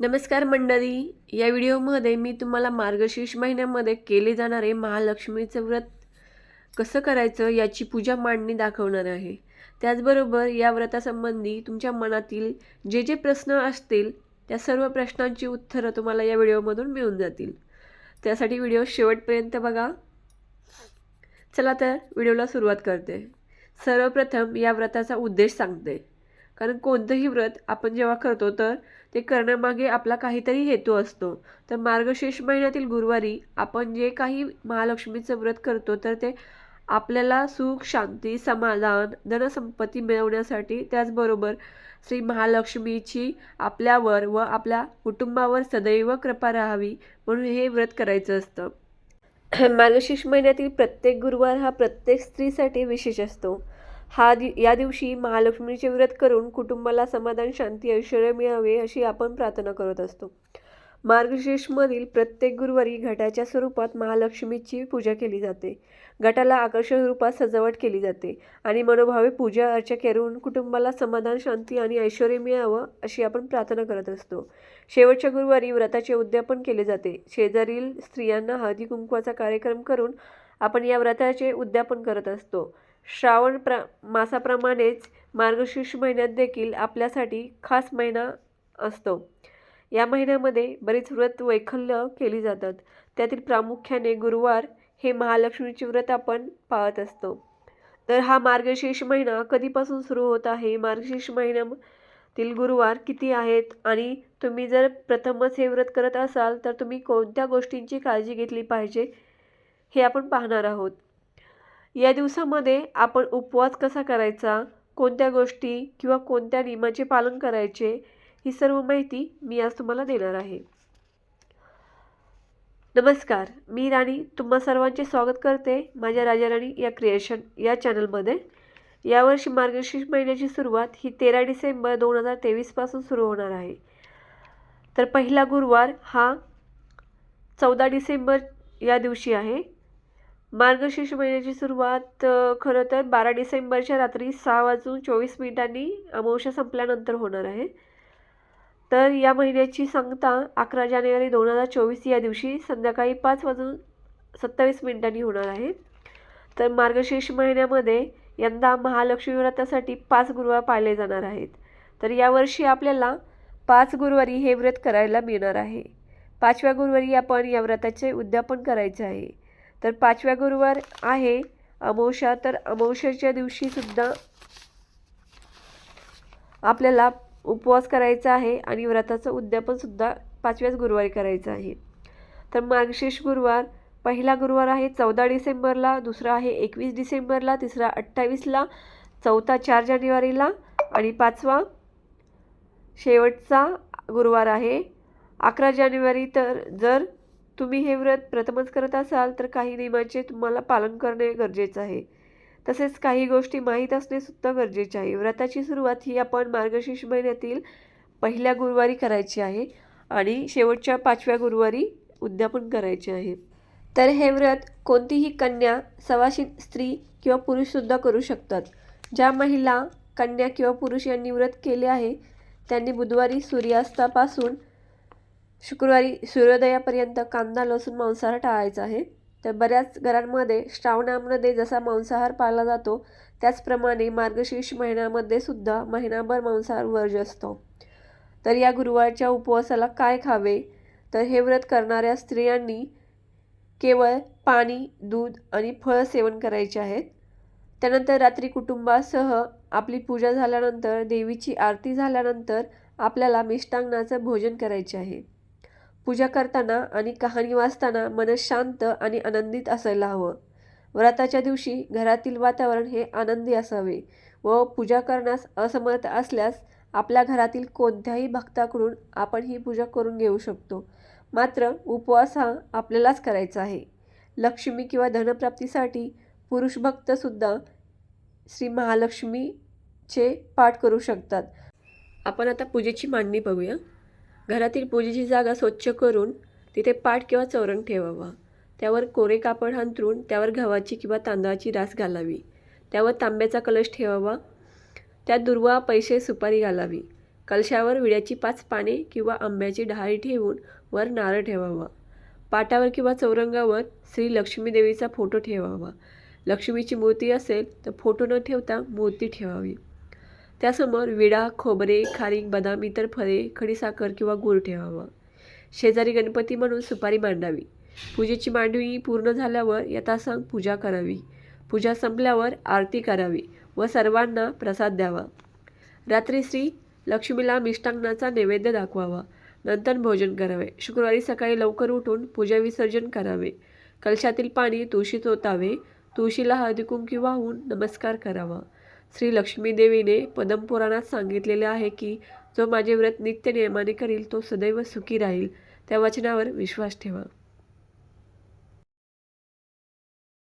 नमस्कार मंडळी. या व्हिडिओमध्ये मी तुम्हाला मार्गशीर्ष महिन्यामध्ये केले जाणारे महालक्ष्मीचं व्रत कसं करायचं याची पूजा मांडणी दाखवणार आहे. त्याचबरोबर या व्रतासंबंधी तुमच्या मनातील जे जे प्रश्न असतील त्या सर्व प्रश्नांची उत्तरं तुम्हाला या व्हिडिओमधून मिळून जातील. त्यासाठी व्हिडिओ शेवटपर्यंत बघा. चला तर व्हिडिओला सुरुवात करते. सर्वप्रथम या व्रताचा उद्देश सांगते. कारण कोणतंही व्रत आपण जेव्हा करतो तर ते करण्यामागे आपला काहीतरी हेतू असतो. तर मार्गशीर्ष महिन्यातील गुरुवारी आपण जे काही महालक्ष्मीचं व्रत करतो तर ते आपल्याला सुख शांती समाधान धनसंपत्ती मिळवण्यासाठी त्याचबरोबर श्री महालक्ष्मीची आपल्यावर व आपल्या कुटुंबावर सदैव कृपा राहावी म्हणून हे व्रत करायचं असतं. मार्गशीर्ष महिन्यातील प्रत्येक गुरुवार हा प्रत्येक स्त्रीसाठी विशेष असतो. हा दि या दिवशी महालक्ष्मीचे व्रत करून कुटुंबाला समाधान शांती ऐश्वर्य मिळावे अशी आपण प्रार्थना करत असतो. मार्गशीर्षमधील प्रत्येक गुरुवारी घटाच्या स्वरूपात महालक्ष्मीची पूजा केली जाते. घटाला आकर्षक रूपात सजावट केली जाते आणि मनोभावे पूजा अर्चा करून कुटुंबाला समाधान शांती आणि ऐश्वर्य मिळावं अशी आपण प्रार्थना करत असतो. शेवटच्या गुरुवारी व्रताचे उद्यापन केले जाते. शेजारील स्त्रियांना हळदी कुंकवाचा कार्यक्रम करून आपण या व्रताचे उद्यापन करत असतो. श्रावण प्र मासाप्रमाणेच मार्गशीर्ष महिन्यात देखील आपल्यासाठी खास महिना असतो. या महिन्यामध्ये बरीच व्रत वैखल्य केली जातात. त्यातील प्रामुख्याने गुरुवार हे महालक्ष्मीचे व्रत आपण पाळत असतो. तर हा मार्गशीर्ष महिना कधीपासून सुरू होत आहे? मार्गशीर्ष महिन्यातील गुरुवार किती आहेत? आणि तुम्ही जर प्रथमच हे व्रत करत असाल तर तुम्ही कोणत्या गोष्टींची काळजी घेतली पाहिजे हे आपण पाहणार आहोत. या दिवसामध्ये आपण उपवास कसा करायचा कोणत्या गोष्टी किंवा कोणत्या नियमाचे पालन करायचे ही सर्व माहिती मी आज तुम्हाला देणार आहे. नमस्कार मी राणी. तुम्हा सर्वांचे स्वागत करते माझ्या राजा राणी या क्रिएशन या चॅनलमध्ये. यावर्षी मार्गशीर्ष महिन्याची सुरुवात ही तेरा डिसेंबर दोन हजार तेवीसपासून सुरू होणार आहे. तर पहिला गुरुवार हा चौदा डिसेंबर या दिवशी आहे. मार्गशीर्ष महिन्याची सुरुवात खरं तर बारा डिसेंबरच्या रात्री सहा वाजून चोवीस मिनिटांनी अमावस्या संपल्यानंतर होणार आहे. तर या महिन्याची सांगता अकरा जानेवारी दोन हजार चोवीस या दिवशी संध्याकाळी पाच वाजून सत्तावीस मिनिटांनी होणार आहे. तर मार्गशीर्ष महिन्यामध्ये यंदा महालक्ष्मी व्रतासाठी पाच गुरुवार पाळले जाणार आहेत. तर यावर्षी आपल्याला पाच गुरुवारी हे व्रत करायला मिळणार आहे. पाचव्या गुरुवारी आपण या व्रताचे उद्यापन करायचे आहे. तर पाचव्या गुरुवार आहे. अमावश्या तर अमावश्याच्या दिवशीसुद्धा आपल्याला उपवास करायचा आहे आणि व्रताचं उद्यापनसुद्धा पाचव्याच गुरुवारी करायचं आहे. तर मार्गशीर्ष गुरुवार पहिला गुरुवार आहे चौदा डिसेंबरला दुसरा आहे एकवीस डिसेंबरला तिसरा अठ्ठावीसला चौथा चार जानेवारीला आणि पाचवा शेवटचा गुरुवार आहे अकरा जानेवारी. तर जर तुम्ही हे व्रत प्रथमच करत असाल तर काही नियमांचे तुम्हाला पालन करणे गरजेचं आहे. तसेच काही गोष्टी माहीत असणे सुद्धा गरजेचे आहे. व्रताची सुरुवात ही आपण मार्गशीर्ष महिन्यातील पहिल्या गुरुवारी करायची आहे आणि शेवटच्या पाचव्या गुरुवारी उद्यापन करायचे आहे. तर हे व्रत कोणतीही कन्या सवाशीन स्त्री किंवा पुरुषसुद्धा करू शकतात. ज्या महिला कन्या किंवा पुरुष यांनी व्रत केले आहे त्यांनी बुधवारी सूर्यास्तापासून शुक्रवारी सूर्योदयापर्यंत कांदा लसूण मांसाहार टाळायचा आहे. तर बऱ्याच घरांमध्ये श्रावणामध्ये जसा मांसाहार पाळला जातो त्याचप्रमाणे मार्गशीर्ष महिन्यामध्ये सुद्धा महिनाभर मांसाहार वर्ज असतो. तर या गुरुवारच्या उपवासाला काय खावे? तर हे व्रत करणाऱ्या स्त्रियांनी केवळ पाणी दूध आणि फळ सेवन करायचे आहेत त्यानंतर रात्री कुटुंबासह आपली पूजा झाल्यानंतर देवीची आरती झाल्यानंतर आपल्याला मिष्टांगनाचं भोजन करायचे आहे. पूजा करताना आणि कहाणी वाचताना मन शांत आणि आनंदित असायला हवं. व्रताच्या दिवशी घरातील वातावरण हे आनंदी असावे व पूजा करण्यास असमर्थ असल्यास आपल्या घरातील कोणत्याही भक्ताकडून आपण ही पूजा करून घेऊ शकतो. मात्र उपवास हा आपल्यालाच करायचा आहे. लक्ष्मी किंवा धनप्राप्तीसाठी पुरुष भक्तसुद्धा श्री महालक्ष्मीचे पाठ करू शकतात. आपण आता पूजेची मांडणी बघूया. घरातील पूजेची जागा स्वच्छ करून तिथे पाट किंवा चौरंग ठेवावा. त्यावर कोरे कापड अंतरून त्यावर गव्हाची किंवा तांदळाची रास घालावी. त्यावर तांब्याचा कलश ठेवावा. त्यात दुर्वा पैसे सुपारी घालावी. कलशावर विड्याची पाच पाने किंवा आंब्याची डहाळी ठेवून वर नारळ ठेवावा. पाटावर किंवा चौरंगावर श्री लक्ष्मीदेवीचा फोटो ठेवावा. लक्ष्मीची मूर्ती असेल तर फोटो न ठेवता मूर्ती ठेवावी. त्यासमोर विडा खोबरे खारीक बदाम इतर फळे खडीसाखर किंवा गूळ ठेवावा. शेजारी गणपती म्हणून सुपारी मांडावी. पूजेची मांडणी पूर्ण झाल्यावर यथासांग पूजा करावी. पूजा संपल्यावर आरती करावी व सर्वांना प्रसाद द्यावा. रात्री श्री लक्ष्मीला मिष्टांनाचा नैवेद्य दाखवावा. नंतर भोजन करावे. शुक्रवारी सकाळी लवकर उठून पूजा विसर्जन करावे. कलशातील पाणी तुळशीत ओतावे. तुळशीला हळदी कुंकी वाहून नमस्कार करावा. श्री लक्ष्मीदेवीने पद्मपुराणात सांगितलेले आहे की जो माझे व्रत नित्य नियमाने करील तो सदैव सुखी राहील. त्या वचनावर विश्वास ठेवा.